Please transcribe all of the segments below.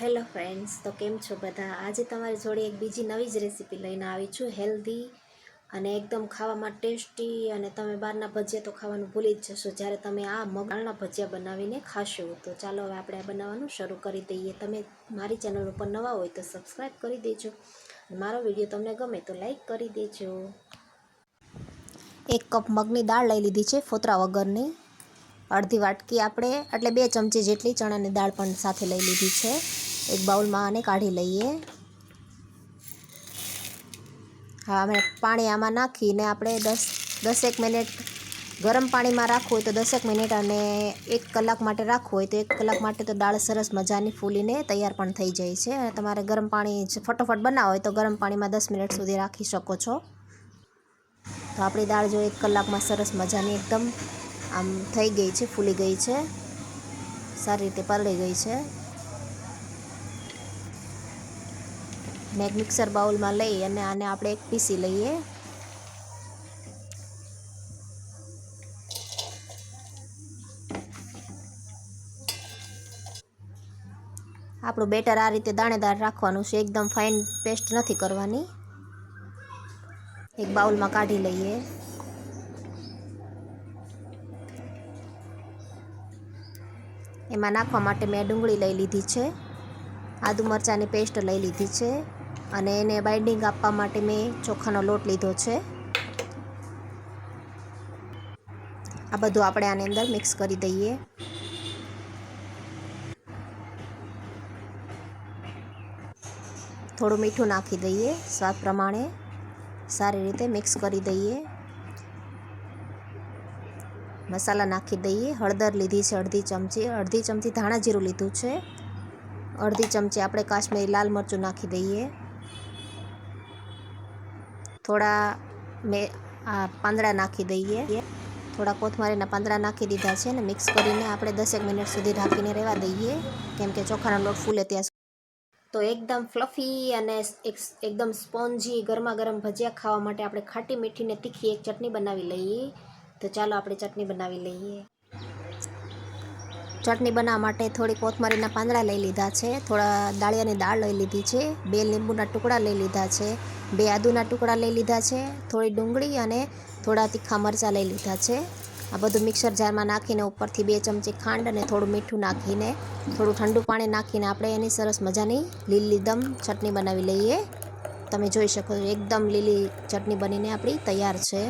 Hello friends, તો કેમ છો બધા? આજે તમારી જોડે એક બીજી નવી જ રેસીપી લઈને આવી છું, હેલ્ધી અને એકદમ ખાવામાં ટેસ્ટી અને તમે બહારના ભજીયા તો ખાવાનું ભૂલી જ જશો. જ્યારે તમે આ મગના ભજીયા બનાવીને ખાશો, તો ચાલો હવે આપણે આ બનાવવાનું શરૂ કરી દઈએ. તમે મારી ચેનલ ઉપર નવા હોય તો સબસ્ક્રાઈબ કરી દેજો મારો વીડિયો તમને ગમે તો લાઈક કરી દેજો. એક કપ મગની દાળ લઈ લીધી છે ફોતરા વગરની. અડધી વાટકી આપણે, એટલે બે ચમચી જેટલી ચણાની દાળ પણ સાથે લઈ લીધી છે. એક બાઉલમાં આને કાઢી લઈએ હા અમે પાણી આમાં નાખીને આપણે દસ દસેક મિનિટ ગરમ પાણીમાં રાખવું હોય તો દસેક મિનિટ અને એક કલાક માટે રાખવું હોય તો એક કલાક માટે તો દાળ સરસ મજાની ફૂલીને તૈયાર પણ થઈ જાય છે અને તમારે ગરમ પાણી ફટોફટ બનાવો હોય તો ગરમ પાણીમાં દસ મિનિટ સુધી રાખી શકો છો તો આપણી દાળ જો એક કલાકમાં સરસ મજાની એકદમ આમ થઈ ગઈ છે ફૂલી ગઈ છે સારી રીતે પલળી ગઈ છે ને એક મિક્સર બાઉલમાં લઈ અને આને આપણે એક પીસી લઈએ. આપણું બેટર આ રીતે દાણેદાર રાખવાનું છે. એકદમ ફાઇન પેસ્ટ નથી કરવાની. એક બાઉલમાં કાઢી લઈએ. એમાં નાખવા માટે મેં ડુંગળી લઈ લીધી છે. આદુ મરચાંની પેસ્ટ લઈ લીધી છે. અને એને બાઇન્ડિંગ આપવા માટે મેં ચોખાનો લોટ લીધો છે. આ બધું આપણે આની અંદર મિક્સ કરી દઈએ. થોડું મીઠું નાખી દઈએ સ્વાદ પ્રમાણે. સારી રીતે મિક્સ કરી દઈએ. મસાલા નાખી દઈએ. હળદર લીધી છે અડધી ચમચી. અડધી ચમચી ધાણા જીરું લીધું છે. અડધી ચમચી આપણે કાશ્મીરી લાલ મરચું નાખી દઈએ. થોડા મેં આ પાંદડા નાખી દઈએ. થોડા કોથમરીના પાંદડા નાખી દીધા છે ને મિક્સ કરીને આપણે દસેક મિનિટ સુધી ઢાંકીને રહેવા દઈએ. કેમ કે ચોખાનો લોટ ફૂલે ત્યાં તો એકદમ ફ્લફી અને એકદમ સ્પોન્જી ગરમા ગરમ ભજીયા ખાવા માટે આપણે ખાટી મીઠીને તીખી એક ચટણી બનાવી લઈએ. તો ચાલો આપણે ચટણી બનાવી લઈએ. ચટણી બનાવવા માટે થોડી કોથમરીના પાંદડા લઈ લીધા છે. થોડા દાળિયાની દાળ લઈ લીધી છે. બે લીંબુના ટુકડા લઈ લીધા છે. બે આદુના ટુકડા લઈ લીધા છે. થોડી ડુંગળી અને થોડા તીખા મરચાં લઈ લીધા છે. આ બધું મિક્સર જારમાં નાખીને ઉપરથી બે ચમચી ખાંડ અને થોડું મીઠું નાખીને, થોડું ઠંડુ પાણી નાખીને આપણે એની સરસ મજાની લીલી દમ ચટણી બનાવી લઈએ. તમે જોઈ શકો છો, એકદમ લીલી ચટણી બનીને આપણી તૈયાર છે.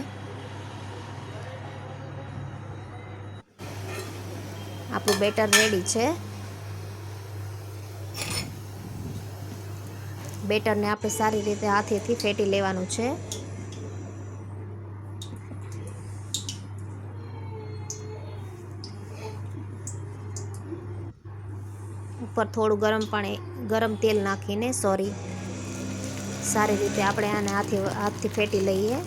આપણું બેટર રેડી છે. બેટરને આપણે સારી રીતે હાથેથી ફેટી લેવાનું છે. ઉપર થોડું ગરમ પાણી, ગરમ તેલ નાખીને સોરી સારી રીતે આપણે આને હાથે, હાથથી ફેટી લઈએ.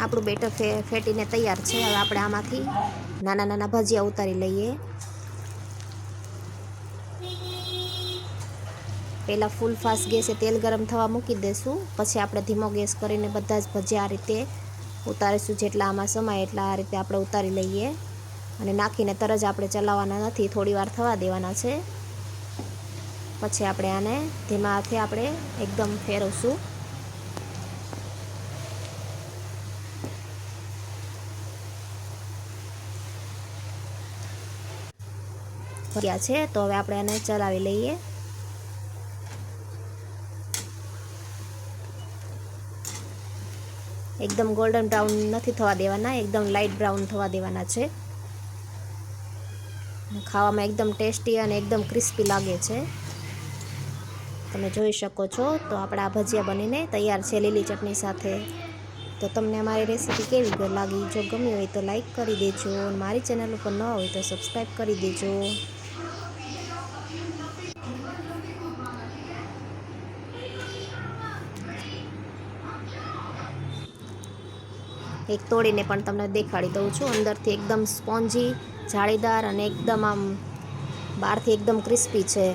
આપણું બેટર ફે, ફેટીને તૈયાર છે. હવે આપણે આમાંથી નાના નાના ભજીયા ઉતારી લઈએ. પહેલાં ફૂલ ફાસ્ટ ગેસે તેલ ગરમ થવા મૂકી દઈશું પછી આપણે ધીમો ગેસ કરીને બધા જ ભજીયા આ રીતે ઉતારીશું જેટલા આમાં સમાય એટલા આ રીતે આપણે ઉતારી લઈએ. અને નાખીને તરત જ આપણે ચલાવવાના નથી, થોડી વાર થવા દેવાના છે. પછી આપણે આને ધીમા હાથે આપણે એકદમ ફેરવશું. ભર્યા છે, તો હવે આપણે એને ચલાવી લઈએ. એકદમ ગોલ્ડન બ્રાઉન નથી થવા દેવાના, એકદમ લાઇટ બ્રાઉન થવા દેવાના છે. ખાવામાં એકદમ ટેસ્ટી અને એકદમ ક્રિસ્પી લાગે છે. તમે જોઈ શકો છો, તો આપણા ભજીયા બનીને તૈયાર છે લીલી ચટણી સાથે. તો તમને અમારી રેસીપી કેવી લાગી? જો ગમી હોય તો લાઈક કરી દેજો મારી ચેનલ ઉપર ન હોય તો સબસ્ક્રાઈબ કરી દેજો. એક તોડીને પણ તમને દેખાડી દઉં છું. અંદરથી એકદમ સ્પોન્જી, જાળીદાર અને એકદમ આમ બહારથી એકદમ ક્રિસ્પી છે.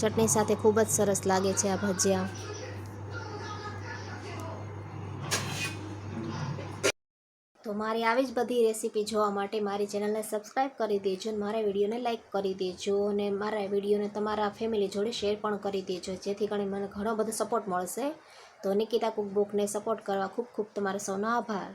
ચટણી સાથે ખૂબ જ સરસ લાગે છે આ ભજીયા. તો મારી આવી જ બધી રેસીપી જોવા માટે મારી ચેનલને સબસ્ક્રાઈબ કરી દેજો અને મારા વિડીયોને લાઇક કરી દેજો અને મારા વિડીયોને તમારા ફેમિલી જોડે શેર પણ કરી દેજો, જેથી કરીને મને ઘણો બધો સપોર્ટ મળશે. તો નિકિતા કુકબુકને સપોર્ટ કરવા ખૂબ ખૂબ તમારો સૌનો આભાર.